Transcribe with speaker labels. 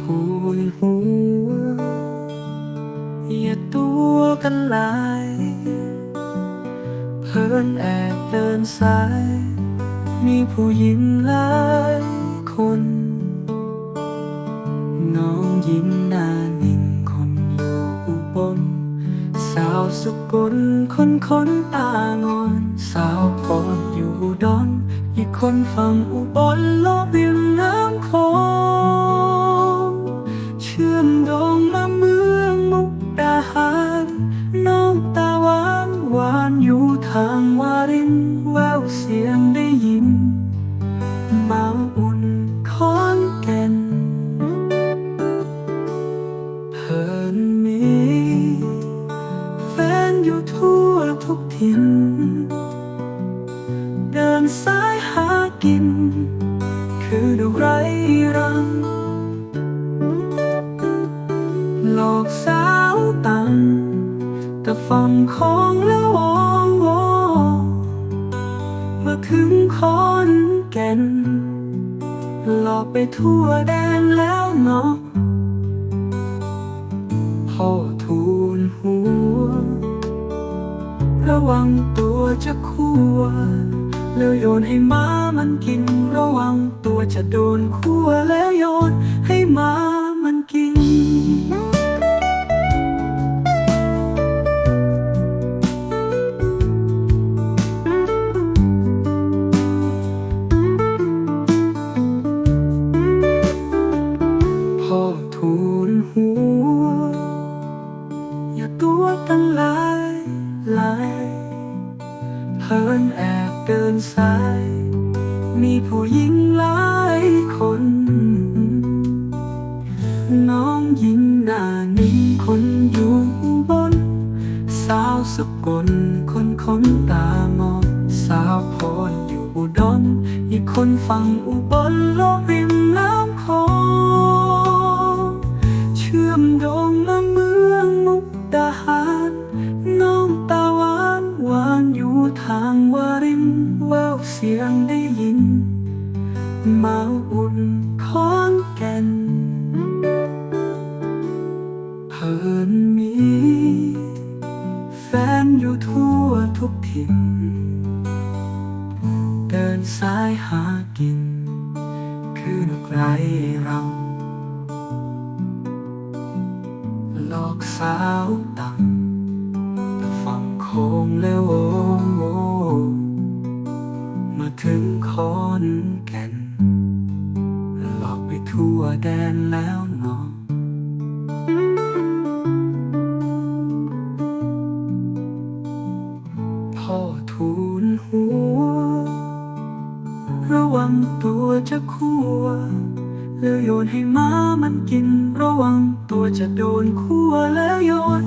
Speaker 1: ทูลหัวอย่าตัวกันหลายเพิ่นแอบเดินสาย มีผู้หญิงหลายคน น้องยิ้มหน้านิ่งคนอยู่อุบลสาวสุกุลคนคนตางอนสาวพรอยู่ดอน อีกคนฟังอุบลโลกเรียมน้ำ ตาหวานหวานอยู่ทางวารินแววเสียงได้ยิน มาอุ่นคอนแก่นเพิ่นมีแฟนอยู่ทั่วทุกถิ่น เดินสายหากิน แต่ฟังของแล้ววองวอมาถึงคอนแก่นหลอกไปทั่วแดนแล้วเนาะพ่อทูลหัว ระวังตัวจะคั่วแล้วโยนให้ม้ามันกิน ระวังตัวจะโดนคั่วแล้วโยนให้ม้ามันกิน เดินสาย มีผู้หญิงหลายคน น้องหญิงหน้านี้คนอยู่บน สาวสกลคนคนตามองสาวพรอยู่อุดรอีกคนฟังอุบลโลกริมน้ำโขงเชื่อมโยงมาเมืองมุกดาหาร น้องตาหวานหวานอยู่ทางวา สียงได้ยิน มาอุ่นคอนแก่นเพิ่นมี แฟนอยู่ทั่วทุกถิ่น เดินสายหากิน คือนกไรเรา หลอกสาวตังแต่ฟังโคงแล้ว ถึงคอนแก่นหลอกไปทั่วแดนแล้วเนาะพ่อทูลหัว ระวังตัวจะคั่วแล้วโยนให้ม้ามันกิน ระวังตัวจะโดนคั่วแล้วโยน